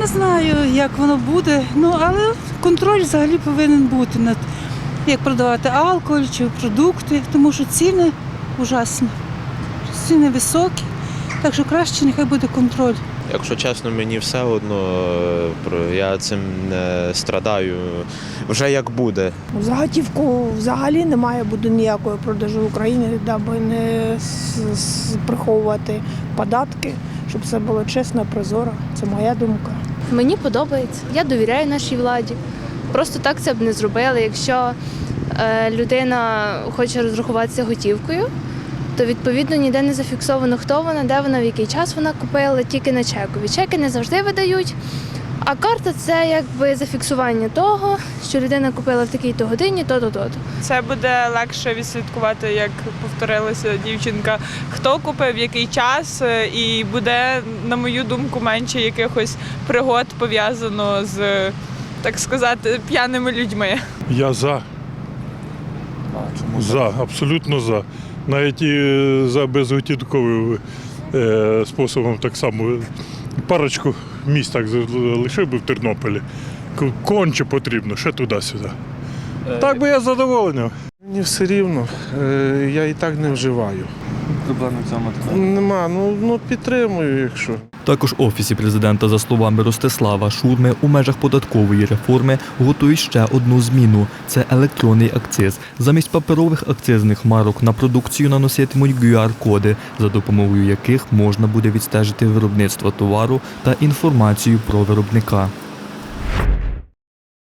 не знаю, як воно буде, ну але контроль взагалі повинен бути над як продавати алкоголь чи продукти, тому що ціни ужасні. Ціни високі, так що краще нехай буде контроль. Якщо чесно, мені все одно е, про- я цим не страдаю. Вже як буде. Заготівку взагалі не має бути ніякої продажу в Україні, даби не приховувати податки, щоб все було чесно, прозоро. Це моя думка. Мені подобається. Я довіряю нашій владі. Просто так це б не зробили. Якщо е, людина хоче розрахуватися готівкою, то відповідно ніде не зафіксовано, хто вона, де вона, в який час вона купила, тільки на чекові. Чеки не завжди видають. А карта це якби зафіксування того, що людина купила в такій-то годині, то-то, то-то. Це буде легше відслідкувати, як повторилася дівчинка, хто купив, який час, е, і буде, на мою думку, менше якихось пригод пов'язано з, так сказати, п'яними людьми. Я за. За, абсолютно за. Навіть і е, за безготівковим е, способом так само. Парочку місць так лишив би в Тернополі. Конче потрібно, ще туди-сюди. Так би я задоволений. Мені все рівно, Е, я і так не вживаю. Проблеми в цьому така. Нема, ну, ну підтримую, якщо. Також офісі президента, за словами Ростислава Шурми, у межах податкової реформи готують ще одну зміну це електронний акциз. Замість паперових акцизних марок на продукцію наноситимуть QR-коди, за допомогою яких можна буде відстежити виробництво товару та інформацію про виробника.